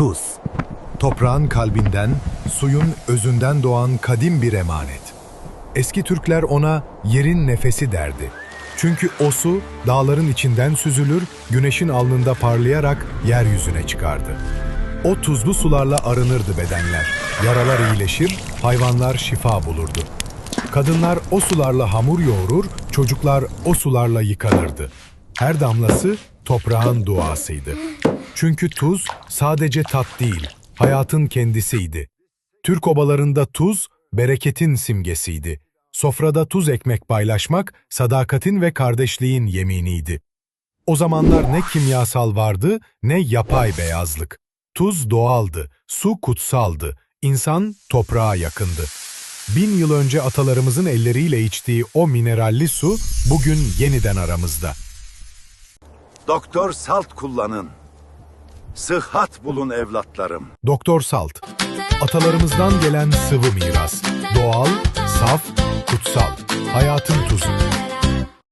Tuz. Toprağın kalbinden, suyun özünden doğan kadim bir emanet. Eski Türkler ona yerin nefesi derdi. Çünkü o su dağların içinden süzülür, güneşin alnında parlayarak yeryüzüne çıkardı. O tuzlu sularla arınırdı bedenler. Yaralar iyileşir, hayvanlar şifa bulurdu. Kadınlar o sularla hamur yoğurur, çocuklar o sularla yıkanırdı. Her damlası toprağın duasıydı. Çünkü tuz sadece tat değil, hayatın kendisiydi. Türk obalarında tuz, bereketin simgesiydi. Sofrada tuz ekmek paylaşmak, sadakatin ve kardeşliğin yeminiydi. O zamanlar ne kimyasal vardı, ne yapay beyazlık. Tuz doğaldı, su kutsaldı, insan toprağa yakındı. Bin yıl önce atalarımızın elleriyle içtiği o mineralli su bugün yeniden aramızda. Doktor Salt kullanın. Sıhhat bulun evlatlarım. Doktor Salt, atalarımızdan gelen sıvı miras. Doğal, saf, kutsal, hayatın tuzu.